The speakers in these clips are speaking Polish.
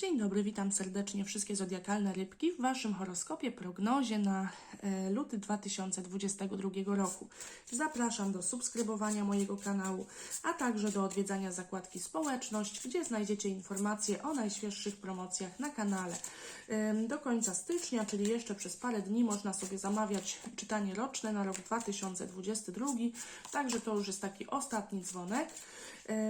Dzień dobry, witam serdecznie wszystkie zodiakalne rybki w Waszym horoskopie, prognozie na e, luty 2022 roku. Zapraszam do subskrybowania mojego kanału, a także do odwiedzania zakładki Społeczność, gdzie znajdziecie informacje o najświeższych promocjach na kanale. Do końca stycznia, czyli jeszcze przez parę dni, można sobie zamawiać czytanie roczne na rok 2022, także to już jest taki ostatni dzwonek.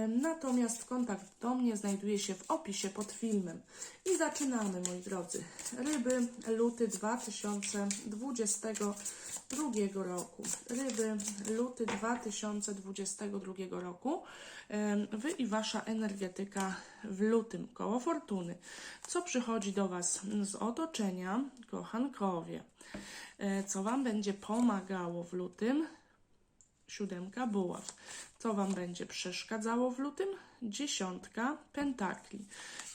Natomiast kontakt do mnie znajduje się w opisie pod filmem. I zaczynamy, moi drodzy. Ryby, luty 2022 roku. Ryby, luty 2022 roku. Wy i Wasza energetyka w lutym, koło fortuny. Co przychodzi do Was z otoczenia, kochankowie? E, Co Wam będzie pomagało w lutym? Siódemka buław. Co Wam będzie przeszkadzało w lutym? Dziesiątka pentakli.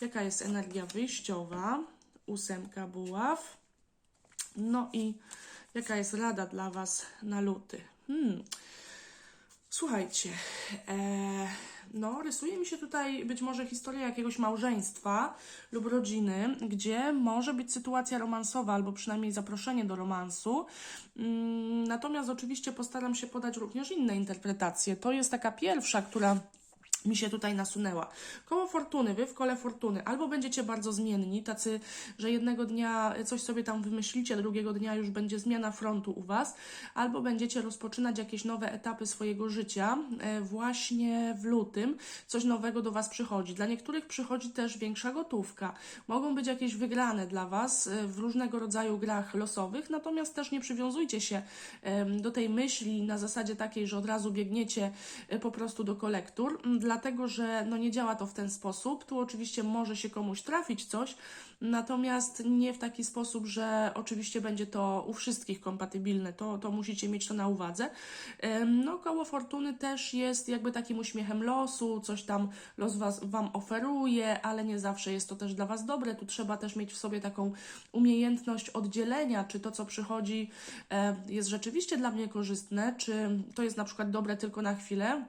Jaka jest energia wyjściowa? Ósemka buław. No i jaka jest rada dla Was na luty? Hmm. Słuchajcie, e, no rysuje mi się tutaj być może historia jakiegoś małżeństwa lub rodziny, gdzie może być sytuacja romansowa albo przynajmniej zaproszenie do romansu. Mm, natomiast oczywiście postaram się podać również inne interpretacje. To jest taka pierwsza, która mi się tutaj nasunęła. Koło fortuny, wy w kole fortuny, albo będziecie bardzo zmienni, tacy, że jednego dnia coś sobie tam wymyślicie, drugiego dnia już będzie zmiana frontu u was, albo będziecie rozpoczynać jakieś nowe etapy swojego życia e, właśnie w lutym, coś nowego do was przychodzi. Dla niektórych przychodzi też większa gotówka. Mogą być jakieś wygrane dla was e, w różnego rodzaju grach losowych, natomiast też nie przywiązujcie się do tej myśli na zasadzie takiej, że od razu biegniecie e, po prostu do kolektur, m, dlatego że no nie działa to w ten sposób. Tu oczywiście może się komuś trafić coś, natomiast nie w taki sposób, że oczywiście będzie to u wszystkich kompatybilne. To, to musicie mieć to na uwadze. No, koło fortuny też jest jakby takim uśmiechem losu, coś tam los was, Wam oferuje, ale nie zawsze jest to też dla Was dobre. Tu trzeba też mieć w sobie taką umiejętność oddzielenia, czy to, co przychodzi, e, jest rzeczywiście dla mnie korzystne, czy to jest na przykład dobre tylko na chwilę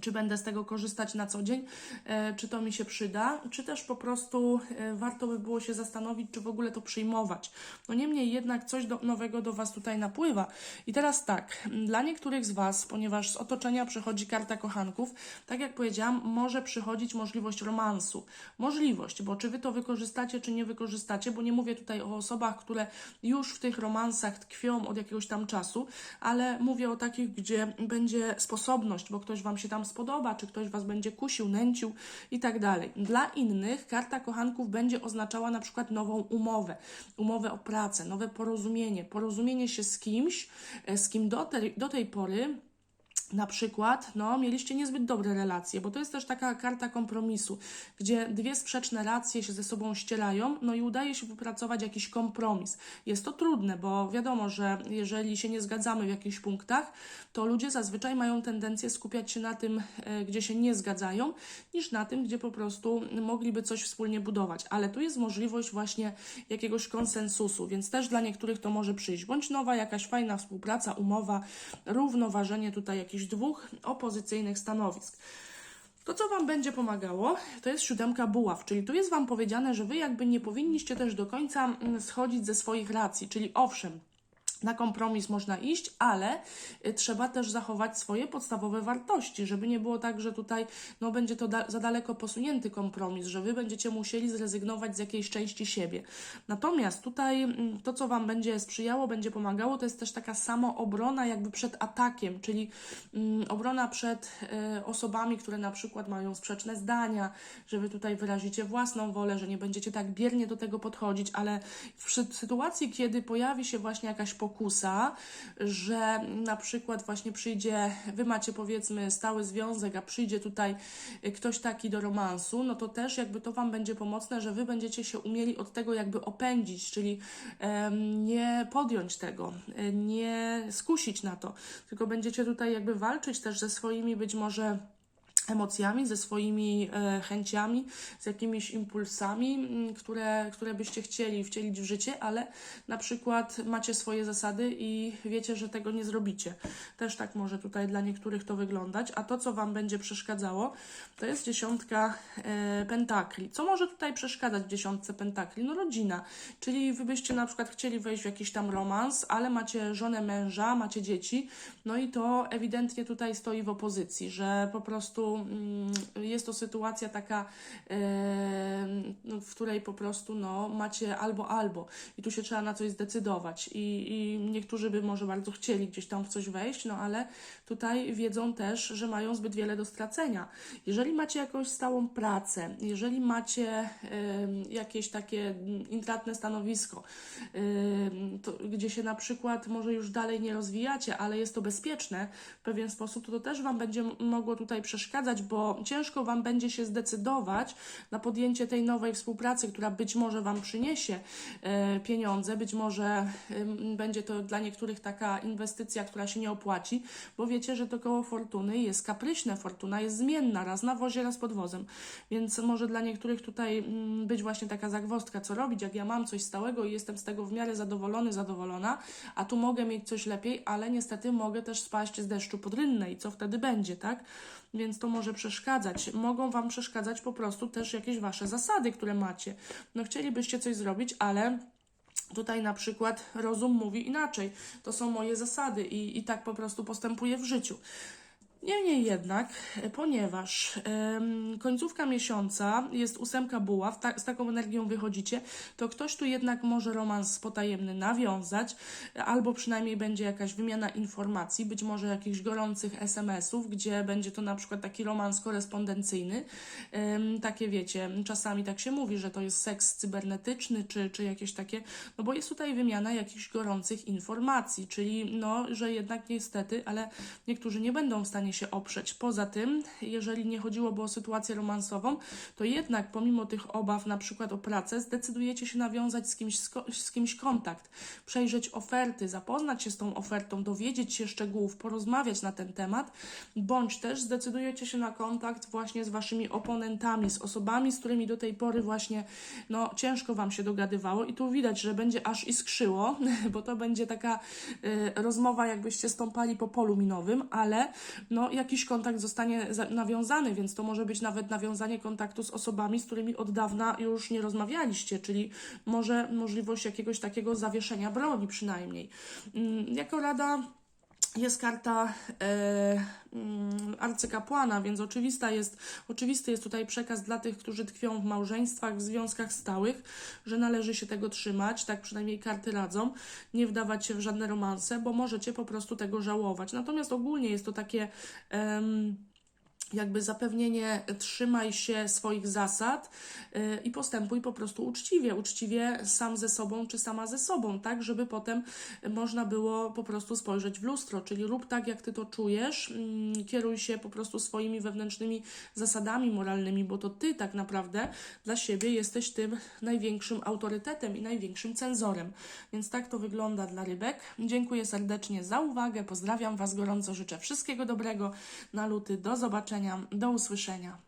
czy będę z tego korzystać na co dzień, e, czy to mi się przyda, czy też po prostu e, warto by było się zastanowić, czy w ogóle to przyjmować. No niemniej jednak coś do, nowego do Was tutaj napływa. I teraz tak, dla niektórych z Was, ponieważ z otoczenia przychodzi karta kochanków, tak jak powiedziałam, może przychodzić możliwość romansu. Możliwość, bo czy Wy to wykorzystacie, czy nie wykorzystacie, bo nie mówię tutaj o osobach, które już w tych romansach tkwią od jakiegoś tam czasu, ale mówię o takich, gdzie będzie sposobność, bo ktoś Wam się tam spodoba, czy ktoś Was będzie kusił, nęcił i tak dalej. Dla innych karta kochanków będzie oznaczała na przykład nową umowę, umowę o pracę, nowe porozumienie, porozumienie się z kimś, e, z kim do tej, do tej pory na przykład, no, mieliście niezbyt dobre relacje, bo to jest też taka karta kompromisu, gdzie dwie sprzeczne racje się ze sobą ścierają, no i udaje się wypracować jakiś kompromis. Jest to trudne, bo wiadomo, że jeżeli się nie zgadzamy w jakichś punktach, to ludzie zazwyczaj mają tendencję skupiać się na tym, e, gdzie się nie zgadzają, niż na tym, gdzie po prostu mogliby coś wspólnie budować. Ale tu jest możliwość właśnie jakiegoś konsensusu, więc też dla niektórych to może przyjść. Bądź nowa jakaś fajna współpraca, umowa, równoważenie tutaj jakichś dwóch opozycyjnych stanowisk. To, co Wam będzie pomagało, to jest siódemka buław, czyli tu jest Wam powiedziane, że Wy jakby nie powinniście też do końca mm, schodzić ze swoich racji, czyli owszem, na kompromis można iść, ale y, trzeba też zachować swoje podstawowe wartości, żeby nie było tak, że tutaj no, będzie to da za daleko posunięty kompromis, że wy będziecie musieli zrezygnować z jakiejś części siebie. Natomiast tutaj mm, to, co wam będzie sprzyjało, będzie pomagało, to jest też taka samoobrona jakby przed atakiem, czyli mm, obrona przed y, osobami, które na przykład mają sprzeczne zdania, że wy tutaj wyrazicie własną wolę, że nie będziecie tak biernie do tego podchodzić, ale w sy- sytuacji, kiedy pojawi się właśnie jakaś pokusa, że na przykład właśnie przyjdzie, wy macie powiedzmy stały związek, a przyjdzie tutaj ktoś taki do romansu, no to też jakby to Wam będzie pomocne, że Wy będziecie się umieli od tego jakby opędzić, czyli nie podjąć tego, nie skusić na to, tylko będziecie tutaj jakby walczyć też ze swoimi być może emocjami, ze swoimi e, chęciami, z jakimiś impulsami, które, które byście chcieli wcielić w życie, ale na przykład macie swoje zasady i wiecie, że tego nie zrobicie. Też tak może tutaj dla niektórych to wyglądać. A to, co Wam będzie przeszkadzało, to jest dziesiątka e, pentakli. Co może tutaj przeszkadzać w dziesiątce pentakli? No rodzina. Czyli Wy byście na przykład chcieli wejść w jakiś tam romans, ale macie żonę męża, macie dzieci, no i to ewidentnie tutaj stoi w opozycji, że po prostu mm, jest to sytuacja taka, no, w której po prostu no, macie albo albo. I tu się trzeba na coś zdecydować. I, i niektórzy by może bardzo chcieli gdzieś tam w coś wejść, no ale tutaj wiedzą też, że mają zbyt wiele do stracenia. Jeżeli macie jakąś stałą pracę, jeżeli macie jakieś takie intratne stanowisko, to, gdzie się na przykład może już dalej nie rozwijacie, ale jest to bezpieczne w pewien sposób, to to też Wam będzie mogło tutaj przeszkadzać, bo ciężko Wam będzie się zdecydować na podjęcie tej nowej współpracy, która być może Wam przyniesie e, pieniądze, być może będzie to dla niektórych taka inwestycja, która się nie opłaci, bo wiecie, że to koło fortuny jest kapryśne, fortuna jest zmienna, raz na wozie, raz pod wozem, więc może dla niektórych tutaj mm, być właśnie taka zagwozdka, co robić, jak ja mam coś stałego i jestem z tego w miarę zadowolony, zadowolona, a tu mogę mieć coś lepiej, ale niestety mogę też spaść z deszczu pod rynnę i co wtedy będzie, tak? Więc to może przeszkadzać. Mogą Wam przeszkadzać po prostu też jakieś Wasze zasady, które macie. No chcielibyście coś zrobić, ale Tutaj na przykład rozum mówi inaczej. To są moje zasady i, i tak po prostu postępuję w życiu. Niemniej jednak, ponieważ em, końcówka miesiąca jest ósemka buław, ta, z taką energią wychodzicie, to ktoś tu jednak może romans potajemny nawiązać, albo przynajmniej będzie jakaś wymiana informacji, być może jakichś gorących SMS-ów, gdzie będzie to na przykład taki romans korespondencyjny. Em, takie wiecie, czasami tak się mówi, że to jest seks cybernetyczny, czy, czy jakieś takie, no bo jest tutaj wymiana jakichś gorących informacji, czyli no, że jednak niestety, ale niektórzy nie będą w stanie się oprzeć. Poza tym, jeżeli nie chodziłoby o sytuację romansową, to jednak pomimo tych obaw, na przykład o pracę, zdecydujecie się nawiązać z kimś, z kimś kontakt, przejrzeć oferty, zapoznać się z tą ofertą, dowiedzieć się szczegółów, porozmawiać na ten temat, bądź też zdecydujecie się na kontakt właśnie z waszymi oponentami, z osobami, z którymi do tej pory właśnie no, ciężko wam się dogadywało i tu widać, że będzie aż iskrzyło, bo to będzie taka y, rozmowa, jakbyście stąpali po polu minowym, ale no, jakiś kontakt zostanie za- nawiązany, więc to może być nawet nawiązanie kontaktu z osobami, z którymi od dawna już nie rozmawialiście, czyli może możliwość jakiegoś takiego zawieszenia broni przynajmniej. Mm, Jako rada jest karta e, mm, arcykapłana, więc oczywista jest, oczywisty jest tutaj przekaz dla tych, którzy tkwią w małżeństwach, w związkach stałych, że należy się tego trzymać, tak przynajmniej karty radzą, nie wdawać się w żadne romanse, bo możecie po prostu tego żałować. Natomiast ogólnie jest to takie. em, jakby zapewnienie trzymaj się swoich zasad yy, i postępuj po prostu uczciwie, uczciwie sam ze sobą czy sama ze sobą, tak, żeby potem można było po prostu spojrzeć w lustro, czyli rób tak, jak ty to czujesz, mm, kieruj się po prostu swoimi wewnętrznymi zasadami moralnymi, bo to ty tak naprawdę dla siebie jesteś tym największym autorytetem i największym cenzorem. Więc tak to wygląda dla rybek. Dziękuję serdecznie za uwagę, pozdrawiam Was gorąco, życzę wszystkiego dobrego. Na luty, do zobaczenia, do usłyszenia.